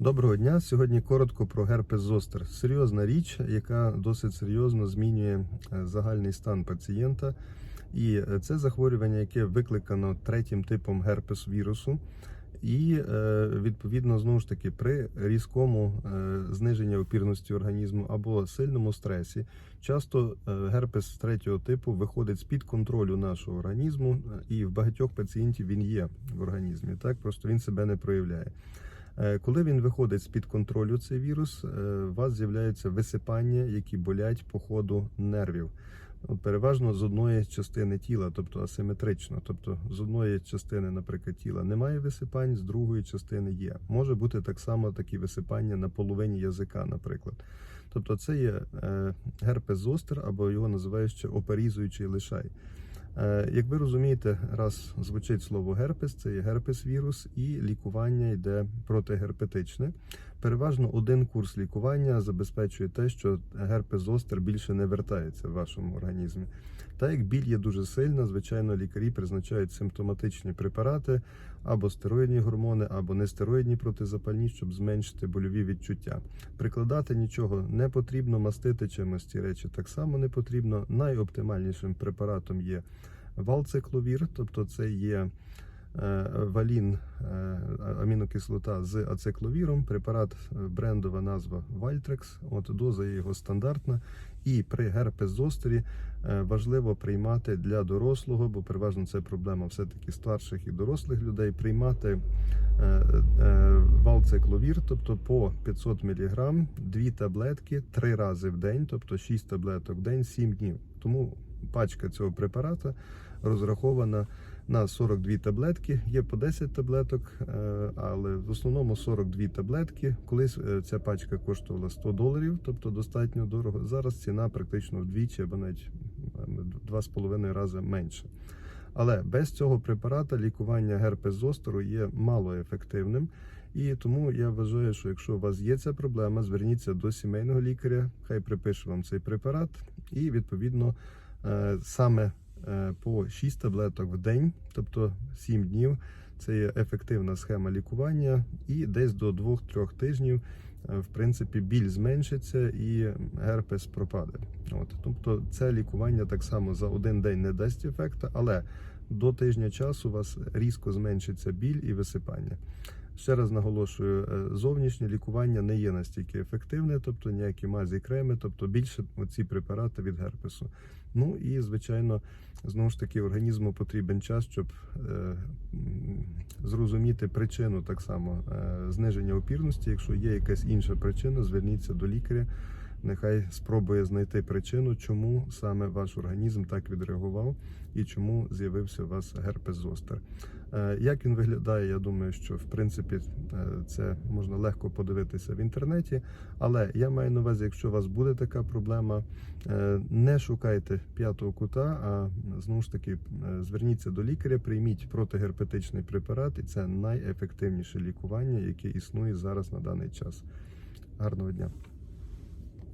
Доброго дня. Сьогодні коротко про герпес зостер. Серйозна річ, яка досить серйозно змінює е, загальний стан пацієнта. І е, це захворювання, яке викликано третім типом герпес вірусу. І е, відповідно знову ж таки при різкому зниженні опірності організму або сильному стресі, часто герпес третього типу виходить з під контролю нашого організму, і в багатьох пацієнтів він є в організмі. Так просто він себе не проявляє. Е, Коли він виходить з під контролю цей вірус, е, у вас з'являються висипання, які болять по ходу нервів. От Переважно з одної частини тіла, тобто асиметрично. Тобто з одної частини, наприклад, тіла немає висипань, з другої частини є. Може бути так само такі висипання на половині язика, наприклад. Тобто це є е, герпес зостер, або його називають ще оперізуючий лишай. Е, Як ви розумієте, раз звучить слово герпес, це є герпес вірус, і лікування йде протигерпетичне. Переважно один курс лікування забезпечує те, що герпес зостер більше не вертається в вашому організмі. Та як біль є дуже сильна, звичайно, лікарі призначають симптоматичні препарати або стероїдні гормони, або нестероїдні протизапальні, щоб зменшити больові відчуття. Прикладати нічого не потрібно, мастити чимось ці речі так само не потрібно. Найоптимальнішим препаратом є валцикловір, тобто це є валін, е, амінокислота з ацикловіром. Препарат е, брендова назва Вальтрекс. От доза його стандартна. І при герпес зостері е, важливо приймати для дорослого, бо переважно це проблема все-таки старших і дорослих людей. Приймати е, е, валцикловір, тобто по 500 мг, дві таблетки три рази в день, тобто 6 таблеток в день, 7 днів. Тому пачка цього препарата розрахована на 42 таблетки. Є по 10 таблеток, е, але в основному 42 таблетки. Колись е, ця пачка коштувала 100 доларів, тобто достатньо дорого. Зараз ціна практично вдвічі або навіть ем, два з половиною рази менше. Але без цього препарата лікування герпес зостеру є малоефективним. І тому я вважаю, що якщо у вас є ця проблема, зверніться до сімейного лікаря, хай припише вам цей препарат, і відповідно саме е, по 6 таблеток в день, тобто 7 днів. Це є ефективна схема лікування, і десь до 2-3 тижнів, е, в принципі, біль зменшиться і герпес пропаде. От, тобто, це лікування так само за один день не дасть ефекту, але до тижня часу у вас різко зменшиться біль і висипання. Ще раз наголошую, е, зовнішнє лікування не є настільки ефективне, тобто ніякі мазі креми, тобто більше оці препарати від герпесу. Ну і звичайно, знову ж таки, організму потрібен час, щоб е, зрозуміти причину так само е, зниження опірності. Якщо є якась інша причина, зверніться до лікаря. Нехай спробує знайти причину, чому саме ваш організм так відреагував і чому з'явився у вас герпес зостер. Е, Як він виглядає, я думаю, що в принципі е, це можна легко подивитися в інтернеті. Але я маю на увазі, якщо у вас буде така проблема, е, не шукайте п'ятого кута, а знову ж таки зверніться до лікаря, прийміть протигерпетичний препарат, і це найефективніше лікування, яке існує зараз на даний час. Гарного дня!